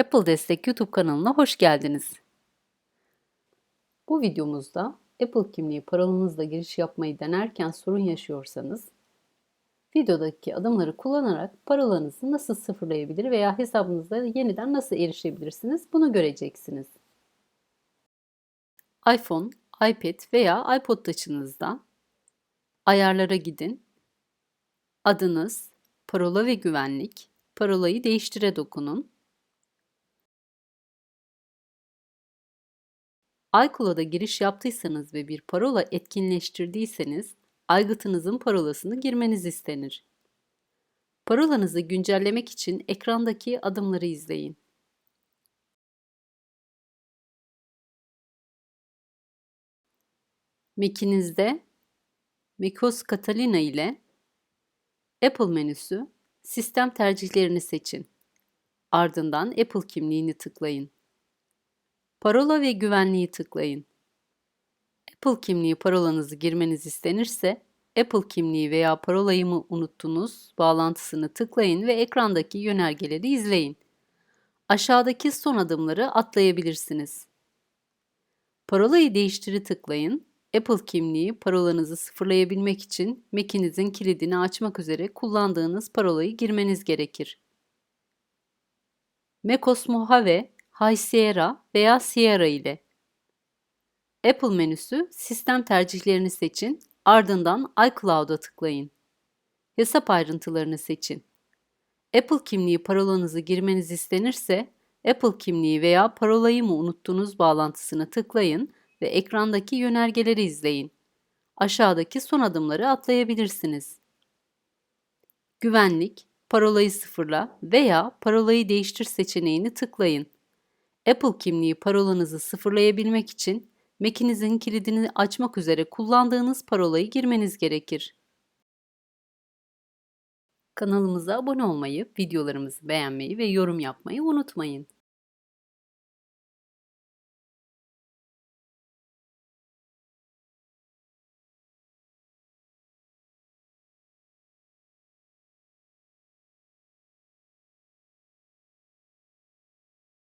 Apple Destek YouTube kanalına hoş geldiniz. Bu videomuzda Apple kimliği parolanızla giriş yapmayı denerken sorun yaşıyorsanız, videodaki adımları kullanarak parolanızı nasıl sıfırlayabilir veya hesabınıza yeniden nasıl erişebilirsiniz bunu göreceksiniz. iPhone, iPad veya iPod Touch'ınızda ayarlara gidin, adınız, parola ve güvenlik, parolayı değiştire dokunun. iCloud'a giriş yaptıysanız ve bir parola etkinleştirdiyseniz aygıtınızın parolasını girmeniz istenir. Parolanızı güncellemek için ekrandaki adımları izleyin. Mac'inizde macOS Catalina ile Apple menüsü Sistem tercihlerini seçin. Ardından Apple kimliğini tıklayın. Parola ve güvenliği tıklayın. Apple kimliği parolanızı girmeniz istenirse Apple kimliği veya parolayı mı unuttunuz bağlantısını tıklayın ve ekrandaki yönergeleri izleyin. Aşağıdaki son adımları atlayabilirsiniz. Parolayı değiştiri tıklayın. Apple kimliği parolanızı sıfırlayabilmek için Mac'inizin kilidini açmak üzere kullandığınız parolayı girmeniz gerekir. macOS Mojave, High Sierra veya Sierra ile Apple menüsü Sistem tercihlerini seçin, ardından iCloud'a tıklayın. Hesap ayrıntılarını seçin. Apple kimliği parolanızı girmeniz istenirse Apple kimliği veya parolayı mı unuttunuz bağlantısını tıklayın ve ekrandaki yönergeleri izleyin. Aşağıdaki son adımları atlayabilirsiniz. Güvenlik, parolayı sıfırla veya parolayı değiştir seçeneğini tıklayın. Apple kimliği parolanızı sıfırlayabilmek için Mac'inizin kilidini açmak üzere kullandığınız parolayı girmeniz gerekir. Kanalımıza abone olmayı, videolarımızı beğenmeyi ve yorum yapmayı unutmayın.